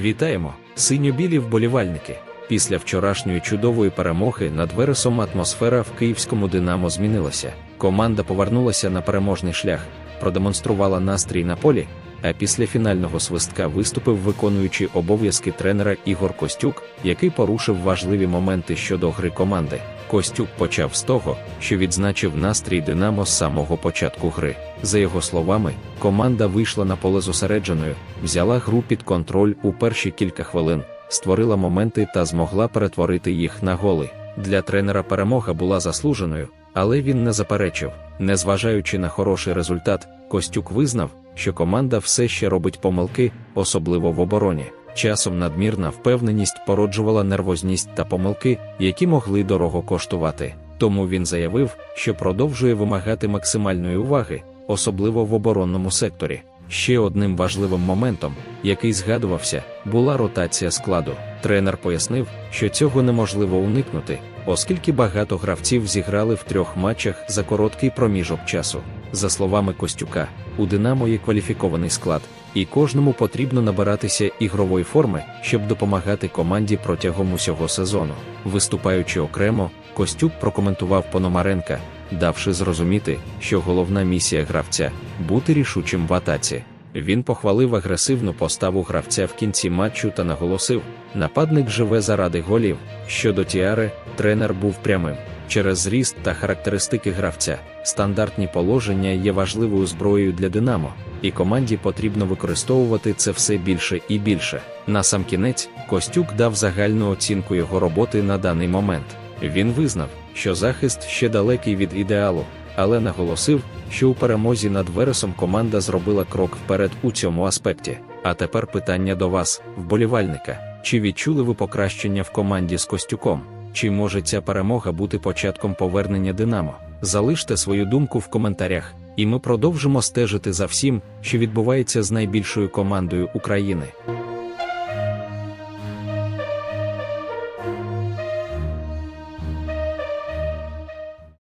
Вітаємо, синьо-білі вболівальники. Після вчорашньої чудової перемоги над Вересом атмосфера в київському Динамо змінилася. Команда повернулася на переможний шлях, продемонструвала настрій на полі. А після фінального свистка виступив виконуючий обов'язки тренера Ігор Костюк, який порушив важливі моменти щодо гри команди. Костюк почав з того, що відзначив настрій Динамо з самого початку гри. За його словами, команда вийшла на поле зосередженою, взяла гру під контроль у перші кілька хвилин, створила моменти та змогла перетворити їх на голи. Для тренера перемога була заслуженою, але він не заперечив. Незважаючи на хороший результат, Костюк визнав, що команда все ще робить помилки, особливо в обороні. Часом надмірна впевненість породжувала нервозність та помилки, які могли дорого коштувати. Тому він заявив, що продовжує вимагати максимальної уваги, особливо в оборонному секторі. Ще одним важливим моментом, який згадувався, була ротація складу. Тренер пояснив, що цього неможливо уникнути, оскільки багато гравців зіграли в трьох матчах за короткий проміжок часу. За словами Костюка, у Динамо є кваліфікований склад, і кожному потрібно набиратися ігрової форми, щоб допомагати команді протягом усього сезону. Виступаючи окремо, Костюк прокоментував Пономаренка, давши зрозуміти, що головна місія гравця бути рішучим в атаці. Він похвалив агресивну поставу гравця в кінці матчу та наголосив: нападник живе заради голів. Щодо Тіари, тренер був прямим. Через зріст та характеристики гравця, стандартні положення є важливою зброєю для Динамо, і команді потрібно використовувати це все більше і більше. Насамкінець, Костюк дав загальну оцінку його роботи на даний момент. Він визнав, що захист ще далекий від ідеалу, але наголосив, що у перемозі над Вересом команда зробила крок вперед у цьому аспекті. А тепер питання до вас, вболівальника: чи відчули ви покращення в команді з Костюком? Чи може ця перемога бути початком повернення Динамо? Залиште свою думку в коментарях, і ми продовжимо стежити за всім, що відбувається з найбільшою командою України.